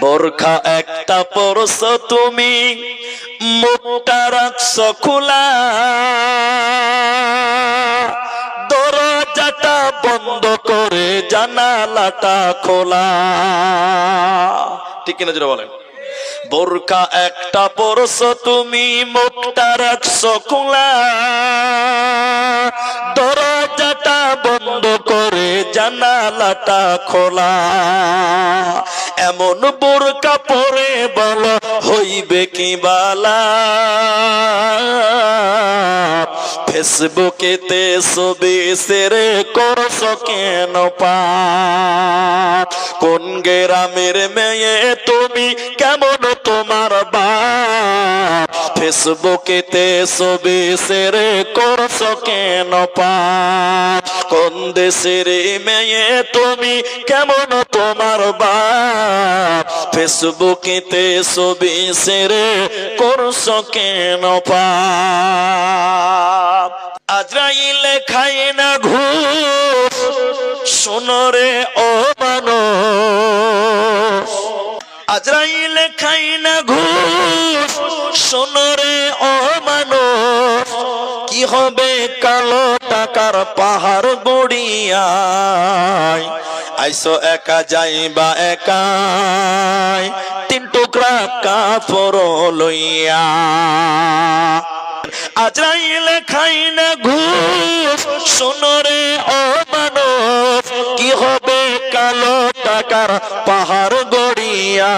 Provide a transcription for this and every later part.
বোরখা একটা পরশ তুমি, মুখটা রাখছ খোলা। দরজাটা বন্ধ করে জানালাটা খোলা। ঠিক কিনা যেটা বলেন? বোরকা একটা পরশ তুমি, মুখটা রাখছ খোলা। দরজাটা বন্ধ করে জানালাটা খোলা। এমন বোরকা পরে বল, হইবে কি বালা? ফেসবুকেতে ছবি সেরে করছ কেন কোন গ্রামের মেয়ে তুমি, কেমন তোমার বাপ ফেসবুকেতে ছবি সেরে করছ কেন পা? কোন দেশের মেয়ে তুমি? কেমন তোমার বাপ? ফেসবুকেতে ছবি সেরে করছ কেন পা আজরাইলে খাই না ঘুষ। শোনরে ও মানুষ। আজরাইলে খাই না ঘুষ। শোনরে ও মানুষ। কি হবে কালো টাকার পাহাড় গড়িয়ায় আইসো একা যাইবা একাই। তিন টুকরা কাপড় লইয়া। আজরাইলে খাই না ঘুষ। শোনরে ও মানুষ কি হবে কালো টাকার পাহাড় গড়িয়া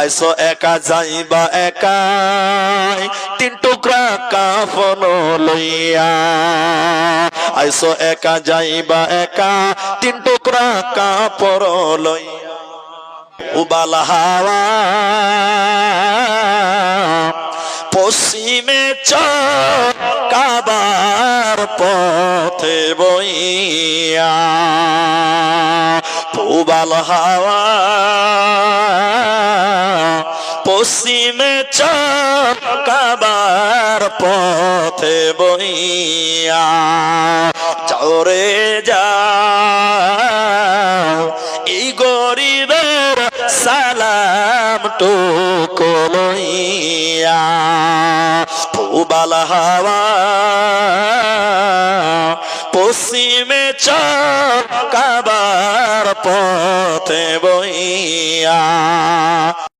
আইসো একা যাইবা একাই। তিন টুকরা কাফন লইয়া। আইসো একা যাইবা একা, তিন টুকরা কাপড় লইয়া। উবাল হাওয়া, পশ্চিমে কাবার পথে বইয়া। পুবাল হাওয়া, পশ্চিমে কাবার পথে বইয়া চরে যাও এই গরিবের সালাম টুকু লইয়া পুবাল হাওয়া পশ্চিমে কাবার পথে বইয়া।